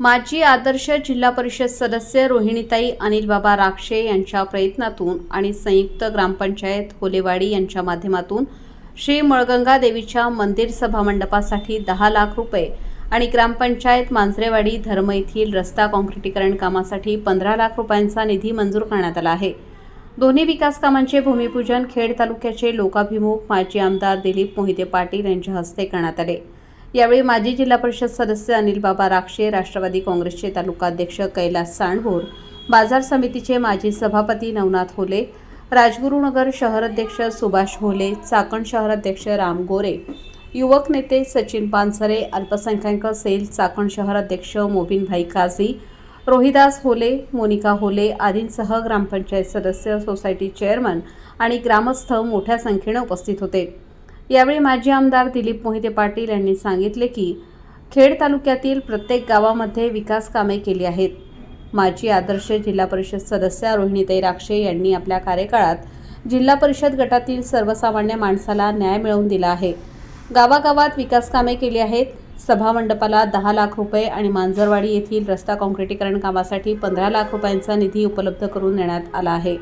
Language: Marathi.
माजी आदर्श जिल्हा परिषद सदस्य रोहिणीताई अनिल बाबा राक्षे यांच्या प्रयत्नातून आणि संयुक्त ग्रामपंचायत होलेवाडी यांच्या माध्यमातून श्री मळगंगा देवीच्या मंदिर सभामंडपासाठी दहा लाख रुपये आणि ग्रामपंचायत मांजरेवाडी धर्म येथील रस्ता काँक्रिटीकरण कामासाठी पंधरा लाख रुपयांचा निधी मंजूर करण्यात आला आहे. दोन्ही विकास कामांचे भूमिपूजन खेड तालुक्याचे लोकाभिमुख माजी आमदार दिलीप मोहिते पाटील यांच्या हस्ते करण्यात आले. यावेळी माजी जिल्हा परिषद सदस्य अनिल बाबा राक्षे राष्ट्रवादी काँग्रेसचे तालुकाध्यक्ष कैलास सांडभोर बाजार समितीचे माजी सभापती नवनाथ होले राजगुरुनगर शहराध्यक्ष सुभाष होले चाकण शहराध्यक्ष राम गोरे युवक नेते सचिन पानसरे अल्पसंख्याक सेल चाकण शहराध्यक्ष मोबिनभाई काझी रोहिदास होले मोनिका होले आदींसह ग्रामपंचायत सदस्य सोसायटी चेअरमन आणि ग्रामस्थ मोठ्या संख्येने उपस्थित होते. यावेळी माजी आमदार दिलीप मोहिते पाटील यांनी सांगितले की खेड तालुक्यातील प्रत्येक गावामध्ये विकास कामे केली आहेत. माजी आदर्श जिल्हा परिषद सदस्य रोहिणीताई राक्षे यांनी आपल्या कार्यकाळात जिल्हा परिषद गटातील सर्वसामान्य माणसाला न्याय मिळवून दिला आहे. गावागावात विकास कामे केली आहेत. सभामंडपाला दहा लाख रुपये आणि मांजरवाडी येथील रस्ता काँक्रिटीकरण कामासाठी पंधरा लाख रुपयांचा निधी उपलब्ध करून देण्यात आला आहे.